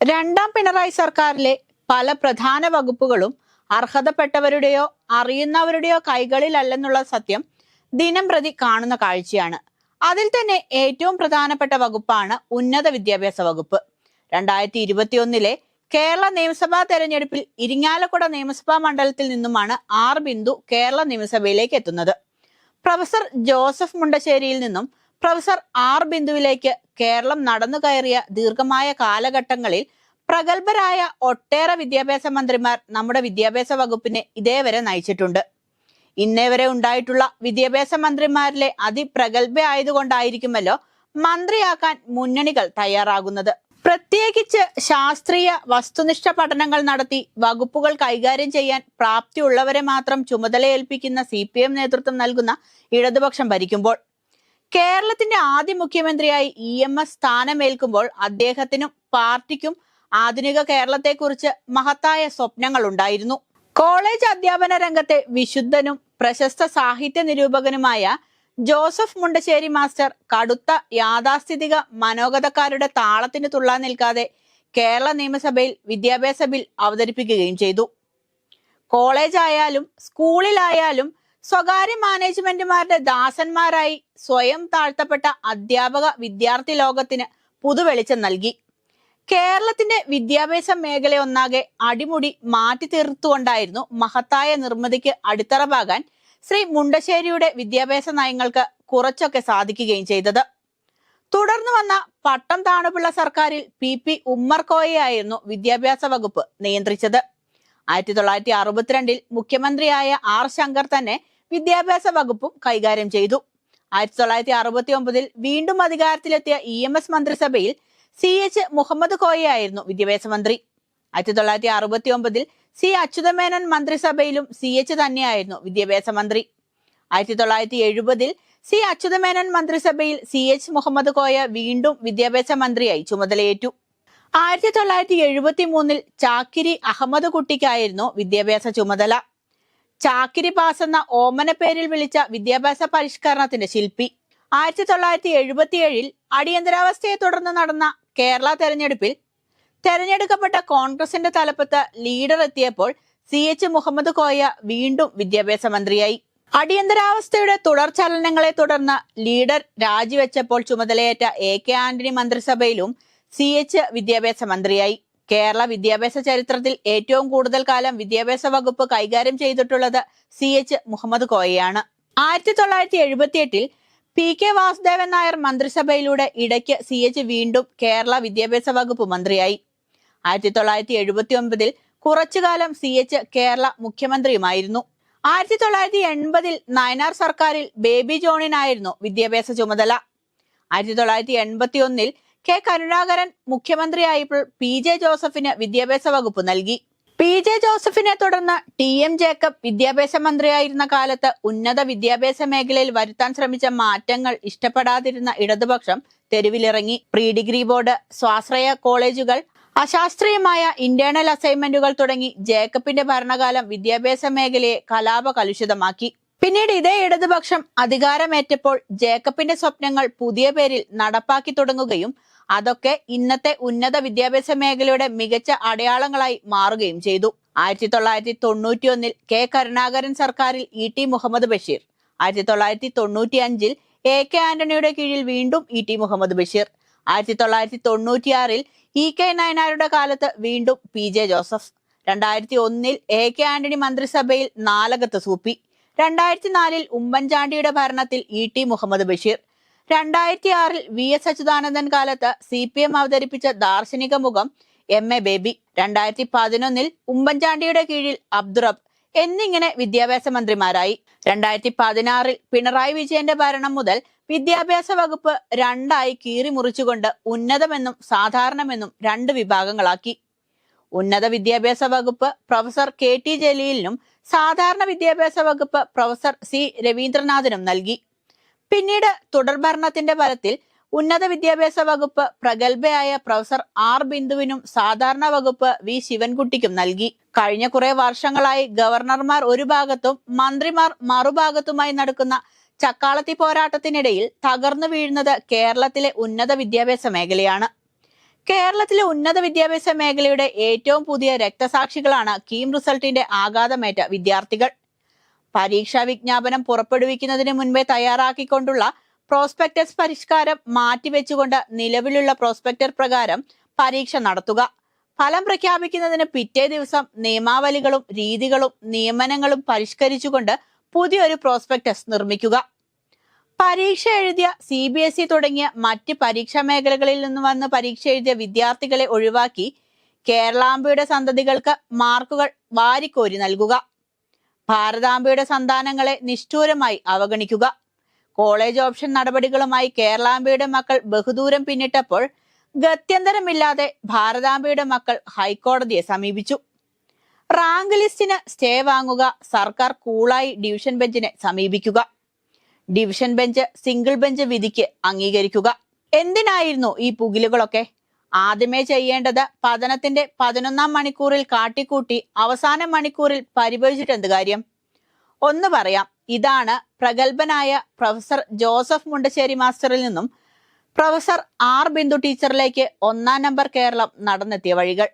രണ്ടാം പിണറായി സർക്കാരിലെ പല പ്രധാന വകുപ്പുകളും അർഹതപ്പെട്ടവരുടെയോ അറിയുന്നവരുടെയോ കൈകളിലല്ലെന്നുള്ള സത്യം ദിനം പ്രതി കാണുന്ന കാഴ്ചയാണ്. അതിൽ തന്നെ ഏറ്റവും പ്രധാനപ്പെട്ട വകുപ്പാണ് ഉന്നത വിദ്യാഭ്യാസ വകുപ്പ്. രണ്ടായിരത്തി ഇരുപത്തിയൊന്നിലെ കേരള നിയമസഭാ തെരഞ്ഞെടുപ്പിൽ ഇരിങ്ങാലക്കുട നിയമസഭാ മണ്ഡലത്തിൽ നിന്നുമാണ് ആർ ബിന്ദു കേരള നിയമസഭയിലേക്ക് എത്തുന്നത്. പ്രൊഫസർ ജോസഫ് മുണ്ടശ്ശേരിയിൽ നിന്നും പ്രൊഫസർ ആർ ബിന്ദുവിലേക്ക് കേരളം നടന്നു കയറിയ ദീർഘമായ കാലഘട്ടങ്ങളിൽ പ്രഗത്ഭരായ ഒട്ടേറെ വിദ്യാഭ്യാസ മന്ത്രിമാർ നമ്മുടെ വിദ്യാഭ്യാസ വകുപ്പിനെ ഇതേവരെ നയിച്ചിട്ടുണ്ട്. ഇന്നേ വരെ ഉണ്ടായിട്ടുള്ള വിദ്യാഭ്യാസ മന്ത്രിമാരിലെ അതിപ്രഗത്ഭ ആയതുകൊണ്ടായിരിക്കുമല്ലോ മന്ത്രിയാക്കാൻ മുന്നണികൾ തയ്യാറാകുന്നത്. പ്രത്യേകിച്ച് ശാസ്ത്രീയ വസ്തുനിഷ്ഠ പഠനങ്ങൾ നടത്തി വകുപ്പുകൾ കൈകാര്യം ചെയ്യാൻ പ്രാപ്തിയുള്ളവരെ മാത്രം ചുമതലയേൽപ്പിക്കുന്ന സി പി എം നേതൃത്വം നൽകുന്ന ഇടതുപക്ഷം ഭരിക്കുമ്പോൾ കേരളത്തിന്റെ ആദ്യ മുഖ്യമന്ത്രിയായി ഇ എം എസ് സ്ഥാനമേൽക്കുമ്പോൾ അദ്ദേഹത്തിനും പാർട്ടിക്കും ആധുനിക കേരളത്തെക്കുറിച്ച് മഹത്തായ സ്വപ്നങ്ങൾ ഉണ്ടായിരുന്നു കോളേജ് അധ്യാപന രംഗത്തെ വിശുദ്ധനും പ്രശസ്ത സാഹിത്യ നിരൂപകനുമായ ജോസഫ് മുണ്ടശ്ശേരി മാസ്റ്റർ കടുത്ത യാഥാസ്ഥിതിക മനോഗതക്കാരുടെ താളത്തിന് തുള്ളാൻ നിൽക്കാതെ കേരള നിയമസഭയിൽ വിദ്യാഭ്യാസ ബിൽ അവതരിപ്പിക്കുകയും ചെയ്തു. കോളേജായാലും സ്കൂളിലായാലും സ്വകാര്യ മാനേജ്മെന്റുമാരുടെ ദാസന്മാരായി സ്വയം താഴ്ത്തപ്പെട്ട അധ്യാപക വിദ്യാർത്ഥി ലോകത്തിന് പുതുവെളിച്ചം നൽകി. കേരളത്തിന്റെ വിദ്യാഭ്യാസ മേഖലയൊന്നാകെ അടിമുടി മാറ്റി തീർത്തുകൊണ്ടായിരുന്നു മഹത്തായ നിർമ്മിതിക്ക് അടിത്തറ പാകാൻ ശ്രീ മുണ്ടശ്ശേരിയുടെ വിദ്യാഭ്യാസ നയങ്ങൾക്ക് കുറച്ചൊക്കെ സാധിക്കുകയും ചെയ്തത്. തുടർന്ന് വന്ന പട്ടം താണുപിള്ള സർക്കാരിൽ പി പി ഉമ്മർകോയെയായിരുന്നു വിദ്യാഭ്യാസ വകുപ്പ് നിയന്ത്രിച്ചത്. ആയിരത്തി തൊള്ളായിരത്തി അറുപത്തിരണ്ടിൽ മുഖ്യമന്ത്രിയായ ആർ ശങ്കർ തന്നെ വിദ്യാഭ്യാസ വകുപ്പും കൈകാര്യം ചെയ്തു. ആയിരത്തി തൊള്ളായിരത്തി അറുപത്തി ഒമ്പതിൽ വീണ്ടും അധികാരത്തിലെത്തിയ ഇ എം എസ് മന്ത്രിസഭയിൽ സി എച്ച് മുഹമ്മദ് കോയയായിരുന്നു വിദ്യാഭ്യാസ മന്ത്രി. ആയിരത്തി തൊള്ളായിരത്തി അറുപത്തി ഒമ്പതിൽ സി അച്യുതമേനോൻ മന്ത്രിസഭയിലും സി എച്ച് തന്നെയായിരുന്നു വിദ്യാഭ്യാസ മന്ത്രി. ആയിരത്തി തൊള്ളായിരത്തി എഴുപതിൽ സി അച്യുതമേനോൻ മന്ത്രിസഭയിൽ സി എച്ച് മുഹമ്മദ് കോയ വീണ്ടും വിദ്യാഭ്യാസ മന്ത്രിയായി ചുമതലയേറ്റു. ആയിരത്തി തൊള്ളായിരത്തി എഴുപത്തി മൂന്നിൽ ചാക്കിരി അഹമ്മദ് കുട്ടിക്കായിരുന്നു വിദ്യാഭ്യാസ ചുമതല. ചാക്കിരി പാസ് എന്ന ഓമന പേരിൽ വിളിച്ച വിദ്യാഭ്യാസ പരിഷ്കരണത്തിന്റെ ശില്പി. ആയിരത്തി തൊള്ളായിരത്തി എഴുപത്തിയേഴിൽ അടിയന്തരാവസ്ഥയെ തുടർന്ന് നടന്ന കേരള തെരഞ്ഞെടുപ്പിൽ തെരഞ്ഞെടുക്കപ്പെട്ട കോൺഗ്രസിന്റെ തലപ്പത്ത് ലീഡർ എത്തിയപ്പോൾ സി എച്ച് മുഹമ്മദ് കോയ വീണ്ടും വിദ്യാഭ്യാസ മന്ത്രിയായി. അടിയന്തരാവസ്ഥയുടെ തുടർചലനങ്ങളെ തുടർന്ന് ലീഡർ രാജിവെച്ചപ്പോൾ ചുമതലയേറ്റ എ കെ ആന്റണി മന്ത്രിസഭയിലും സി എച്ച് വിദ്യാഭ്യാസ മന്ത്രിയായി. കേരള വിദ്യാഭ്യാസ ചരിത്രത്തിൽ ഏറ്റവും കൂടുതൽ കാലം വിദ്യാഭ്യാസ വകുപ്പ് കൈകാര്യം ചെയ്തിട്ടുള്ളത് സി എച്ച് മുഹമ്മദ് കോയയാണ്. ആയിരത്തി തൊള്ളായിരത്തി എഴുപത്തിയെട്ടിൽ പി കെ വാസുദേവൻ നായർ മന്ത്രിസഭയിലൂടെ ഇടയ്ക്ക് സി എച്ച് വീണ്ടും കേരള വിദ്യാഭ്യാസ വകുപ്പ് മന്ത്രിയായി. ആയിരത്തി തൊള്ളായിരത്തി എഴുപത്തി ഒൻപതിൽ കുറച്ചുകാലം സി എച്ച് കേരള മുഖ്യമന്ത്രിയുമായിരുന്നു. ആയിരത്തി തൊള്ളായിരത്തി എൺപതിൽ നയനാർ സർക്കാരിൽ ബേബി ജോണിനായിരുന്നു വിദ്യാഭ്യാസ ചുമതല. ആയിരത്തി തൊള്ളായിരത്തി എൺപത്തി ഒന്നിൽ കെ കരുണാകരൻ മുഖ്യമന്ത്രിയായപ്പോൾ പി ജെ ജോസഫിന് വിദ്യാഭ്യാസ വകുപ്പ് നൽകി. പി ജെ ജോസഫിനെ തുടർന്ന് ടി എം ജേക്കബ് വിദ്യാഭ്യാസ മന്ത്രിയായിരുന്ന കാലത്ത് ഉന്നത വിദ്യാഭ്യാസ മേഖലയിൽ വരുത്താൻ ശ്രമിച്ച മാറ്റങ്ങൾ ഇഷ്ടപ്പെടാതിരുന്ന ഇടതുപക്ഷം തെരുവിലിറങ്ങി. പ്രീ ഡിഗ്രി ബോർഡ് സ്വാശ്രയ കോളേജുകൾ അശാസ്ത്രീയമായ ഇന്റേണൽ അസൈൻമെന്റുകൾ തുടങ്ങി ജേക്കബിന്റെ ഭരണകാലം വിദ്യാഭ്യാസ മേഖലയെ കലാപ കലുഷിതമാക്കി പിന്നീട് ഇതേ ഇടതുപക്ഷം അധികാരമേറ്റപ്പോൾ ജേക്കബിന്റെ സ്വപ്നങ്ങൾ പുതിയ പേരിൽ നടപ്പാക്കി തുടങ്ങുകയും അതൊക്കെ ഇന്നത്തെ ഉന്നത വിദ്യാഭ്യാസ മേഖലയുടെ മികച്ച അടയാളങ്ങളായി മാറുകയും ചെയ്തു. ആയിരത്തി തൊള്ളായിരത്തി തൊണ്ണൂറ്റിയൊന്നിൽ കെ കരുണാകരൻ സർക്കാരിൽ ഇ ടി മുഹമ്മദ് ബഷീർ. ആയിരത്തി തൊള്ളായിരത്തി തൊണ്ണൂറ്റി അഞ്ചിൽ എ കെ ആന്റണിയുടെ കീഴിൽ വീണ്ടും ഇ ടി മുഹമ്മദ് ബഷീർ. ആയിരത്തി തൊള്ളായിരത്തി തൊണ്ണൂറ്റിയാറിൽ ഇ കെ നയനാരുടെ കാലത്ത് വീണ്ടും പി ജെ ജോസഫ്. രണ്ടായിരത്തി ഒന്നിൽ എ കെ ആന്റണി മന്ത്രിസഭയിൽ നാലകത്ത് സൂപ്പി രണ്ടായിരത്തി നാലിൽ ഉമ്മൻചാണ്ടിയുടെ ഭരണത്തിൽ ഇ ടി മുഹമ്മദ് ബഷീർ. രണ്ടായിരത്തി ആറിൽ വി എസ് അച്യുതാനന്ദൻ കാലത്ത് സി പി എം അവതരിപ്പിച്ച ദാർശനിക മുഖം എം എ ബേബി. രണ്ടായിരത്തി പതിനൊന്നിൽ ഉമ്മൻചാണ്ടിയുടെ കീഴിൽ അബ്ദുറബ് എന്നിങ്ങനെ വിദ്യാഭ്യാസ മന്ത്രിമാരായി. രണ്ടായിരത്തി പതിനാറിൽ പിണറായി വിജയന്റെ ഭരണം മുതൽ വിദ്യാഭ്യാസ വകുപ്പ് രണ്ടായി കീറി മുറിച്ചുകൊണ്ട് ഉന്നതമെന്നും സാധാരണമെന്നും രണ്ട് വിഭാഗങ്ങളാക്കി. ഉന്നത വിദ്യാഭ്യാസ വകുപ്പ് പ്രൊഫസർ കെ ടി ജലീലിനും സാധാരണ വിദ്യാഭ്യാസ വകുപ്പ് പ്രൊഫസർ സി രവീന്ദ്രനാഥിനും നൽകി. പിന്നീട് തുടർഭരണത്തിന്റെ ഫലത്തിൽ ഉന്നത വിദ്യാഭ്യാസ വകുപ്പ് പ്രഗത്ഭയായ പ്രൊഫസർ ആർ ബിന്ദുവിനും സാധാരണ വകുപ്പ് വി ശിവൻകുട്ടിക്കും നൽകി. കഴിഞ്ഞ കുറെ വർഷങ്ങളായി ഗവർണർമാർ ഒരു ഭാഗത്തും മന്ത്രിമാർ മറുഭാഗത്തുമായി നടക്കുന്ന ചക്കാളത്തി പോരാട്ടത്തിനിടയിൽ തകർന്നു വീഴുന്നത് കേരളത്തിലെ ഉന്നത വിദ്യാഭ്യാസ മേഖലയാണ്. കേരളത്തിലെ ഉന്നത വിദ്യാഭ്യാസ മേഖലയുടെ ഏറ്റവും പുതിയ രക്തസാക്ഷികളാണ് കീം റിസൾട്ടിന്റെ ആഘാതമേറ്റ വിദ്യാർത്ഥികൾ. പരീക്ഷാ വിജ്ഞാപനം പുറപ്പെടുവിക്കുന്നതിന് മുൻപേ തയ്യാറാക്കിക്കൊണ്ടുള്ള പ്രോസ്പെക്ടസ് പരിഷ്കാരം മാറ്റിവെച്ചുകൊണ്ട് നിലവിലുള്ള പ്രോസ്പെക്ടർ പ്രകാരം പരീക്ഷ നടത്തുക. ഫലം പ്രഖ്യാപിക്കുന്നതിന് പിറ്റേ ദിവസം നിയമാവലികളും രീതികളും നിയമനങ്ങളും പരിഷ്കരിച്ചുകൊണ്ട് പുതിയൊരു പ്രോസ്പെക്ടസ് നിർമ്മിക്കുക. പരീക്ഷ എഴുതിയ സി ബി എസ് ഇ തുടങ്ങിയ മറ്റ് പരീക്ഷാ മേഖലകളിൽ നിന്ന് വന്ന് പരീക്ഷ എഴുതിയ വിദ്യാർത്ഥികളെ ഒഴിവാക്കി കേരളാംബയുടെ സന്തതികൾക്ക് മാർക്കുകൾ വാരിക്കോരി നൽകുക. ഭാരതാംബയുടെ സന്താനങ്ങളെ നിഷ്ഠൂരമായി അവഗണിക്കുക. കോളേജ് ഓപ്ഷൻ നടപടികളുമായി കേരളാംബയുടെ മക്കൾ ബഹുദൂരം പിന്നിട്ടപ്പോൾ ഗത്യന്തരമില്ലാതെ ഭാരതാംബയുടെ മക്കൾ ഹൈക്കോടതിയെ സമീപിച്ചു. റാങ്ക് ലിസ്റ്റിന് സ്റ്റേ വാങ്ങുക സർക്കാർ കൂളായി ഡിവിഷൻ ബെഞ്ചിനെ സമീപിക്കുക. ഡിവിഷൻ ബെഞ്ച് സിംഗിൾ ബെഞ്ച് വിധിക്ക് അംഗീകരിക്കുക. എന്തിനായിരുന്നു ഈ പുകിലുകളൊക്കെ? ആദ്യമേ ചെയ്യേണ്ടത് പതനത്തിന്റെ പതിനൊന്നാം മണിക്കൂറിൽ കാട്ടിക്കൂട്ടി അവസാന മണിക്കൂറിൽ പരിഭവിച്ചിട്ട് എന്ത് കാര്യം? ഒന്ന് പറയാം. ഇതാണ് പ്രഗത്ഭനായ പ്രൊഫസർ ജോസഫ് മുണ്ടശ്ശേരി മാസ്റ്ററിൽ നിന്നും പ്രൊഫസർ ആർ ബിന്ദു ടീച്ചറിലേക്ക് ഒന്നാം നമ്പർ കേരളം നടന്നെത്തിയ വഴികൾ.